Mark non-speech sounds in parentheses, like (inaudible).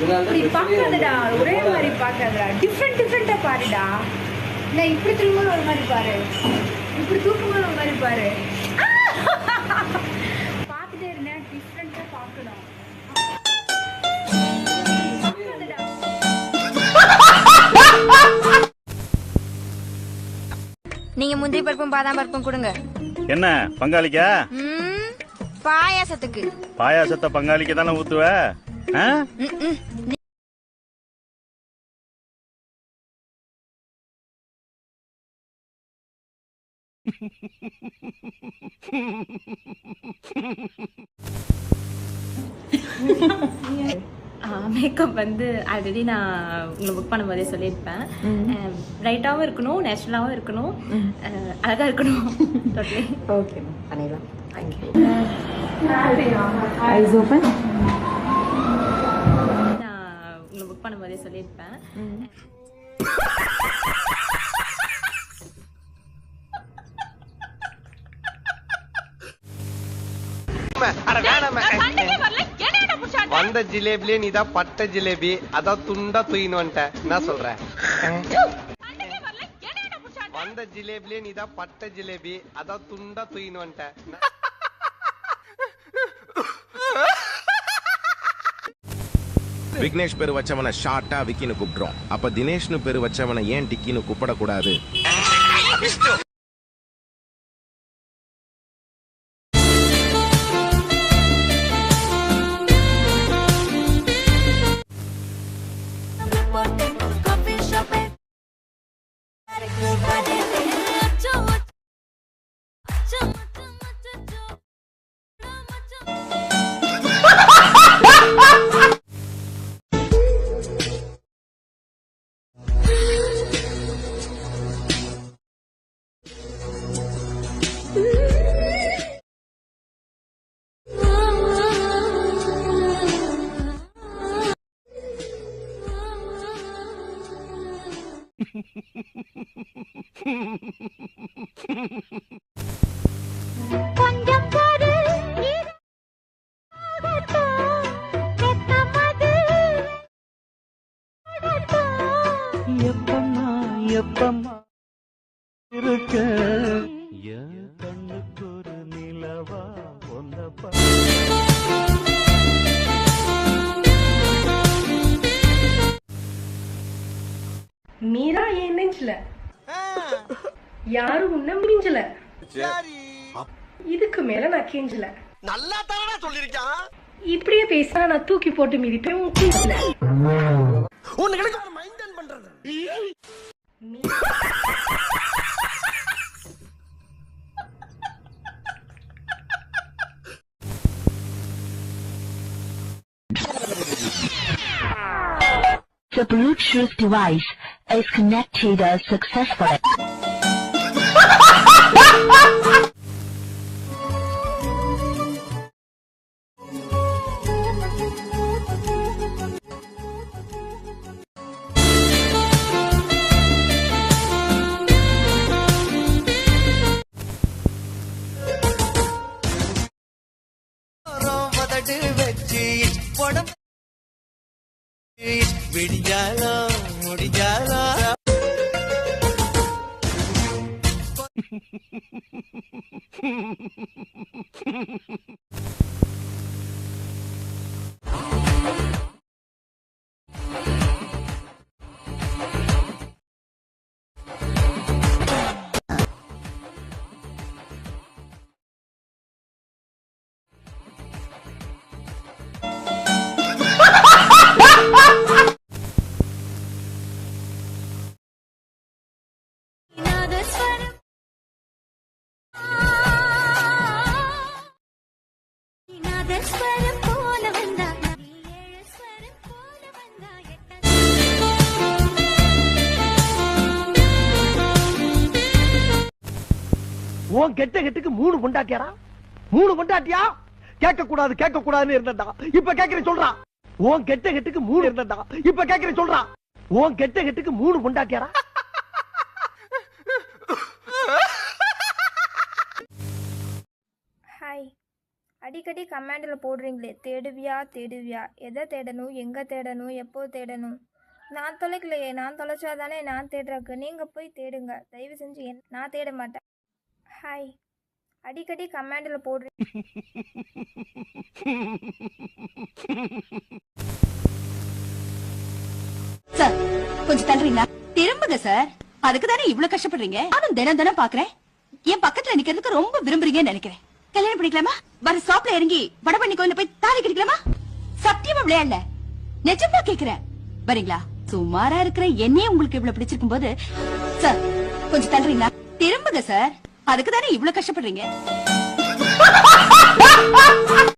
இப்படி பார்க்காதடா. ஒரே மாதிரி பார்க்காதடா. டிஃப்ரெண்ட் டிஃப்ரெண்ட்டாக பாருடா. நான் இப்படி திரும்ப ஒரு மாதிரி பாரு. இப்படி தூக்கும்போது ஒரு மாதிரி பாரு! (laughs) பார்த்துட்டே இருந்தேன் டிஃப்ரெண்ட்டாக பார்க்கணும். நீங்க முந்திரி பருப்பும் பாதாம் பருப்பும் கொடுங்க. என்ன பங்காளிக்கா? பாயாசத்துக்கு. பாயாசத்தை பங்காளிக்கு தானே ஊத்துவ. மேக்கப் வந்து ஆல்ரெடி நான் உங்களை புக் பண்ணும்போதே சொல்லியிருப்பேன். ப்ரைட்டாகவும் இருக்கணும் நேச்சுரலாகவும் இருக்கணும். அஹ், அழகா இருக்கணும். ஓகே பண்ணிடலாம். நான் உங்களை புக் பண்ணும்போதே சொல்லியிருப்பேன். வந்த ஜிலேபிலே நீ தான் பட்ட ஜிலேபி. அதான் துண்டா தூயின்னு வந்துட்ட. என்ன சொல்ற? வந்த ஜிலேபிலே நீ தான் பட்ட ஜிலேபி. அதான் துண்டா தூயின்னு வந்துட்ட. விக்னேஷ் பேர் வச்சவனை ஷார்ட்டா விக்கின்னு கூப்பிடுறோம். அப்ப தினேஷ்னு பேர் வச்சவனை ஏன் டிக்கின்னு கூப்பிடக்கூடாது? எப்பம்மா எப்பம்மா இருக்க? மீரா என் நெஞ்சில. யாரும் உன்ன மிஞ்சல. இதுக்கு மேல நான் கெஞ்சல. நல்லா தானடா சொல்லிருக்கான் இப்படியே பேசினா நான் தூக்கி போட்டு மிதிப்பேன் உன் The Bluetooth device is connected successfully. (laughs) விடிஞ்சாலோ முடிஞ்சாலோ. (laughs) உன் கெட்ட கெட்டுக்கு மூணு பொண்டாட்டியாரா மூணு பொண்டாட்டியா? கேட்க கூடாது கேட்க கூடாதுன்னு இருந்தடா இப்ப கேக்குற சொல்றா. உன் கெட்ட கெட்டுக்கு மூணு இருந்தடா இப்ப கேக்குற சொல்றா. உன் கெட்ட கெட்டுக்கு மூணு பொண்டாட்டியாரா ஹாய். அடிக்கடி கமெண்டில் போடுறீங்களே தேடுவியா தேடுவியா? எதை தேடணும் எங்கே தேடணும் எப்போ தேடணும்? நான் தொலைக்கலையே நான் தொலைச்சாதானே நான் தேடுறக்கு நீங்கள் போய் தேடுங்க. தயவு செஞ்சு என் நான் தேட மாட்டேன். ஹாய் அடிக்கடி கமாண்டில் போடுறீங்க சார் கொஞ்சம் தள்ளுறீங்களா? திரும்புங்க சார் அதுக்கு தானே இவ்வளவு கஷ்டப்படுறீங்க? நானும் தினம் தினம் பாக்குறேன் என் பக்கத்துல நிக்கிறதுக்கு ரொம்ப விரும்புறீங்கன்னு நினைக்கிறேன். கல்யாணம் பண்ணிக்கலாமா? வர ஸ்டாப்ல இறங்கி வடபண்ணி கோயில போய் தாலி கட்டிக்கலாமா? சத்தியமா விளையாடல. நிஜமா கேக்குறேன். வரீங்களா? சுமாரா இருக்கிற என்னையே உங்களுக்கு இவ்வளவு பிடிச்சிருக்கும் போது சார் கொஞ்சம் தள்ளுறீங்களா? திரும்புங்க சார் அதுக்கு தானே இவ்வளவு கஷ்டப்படுறீங்க?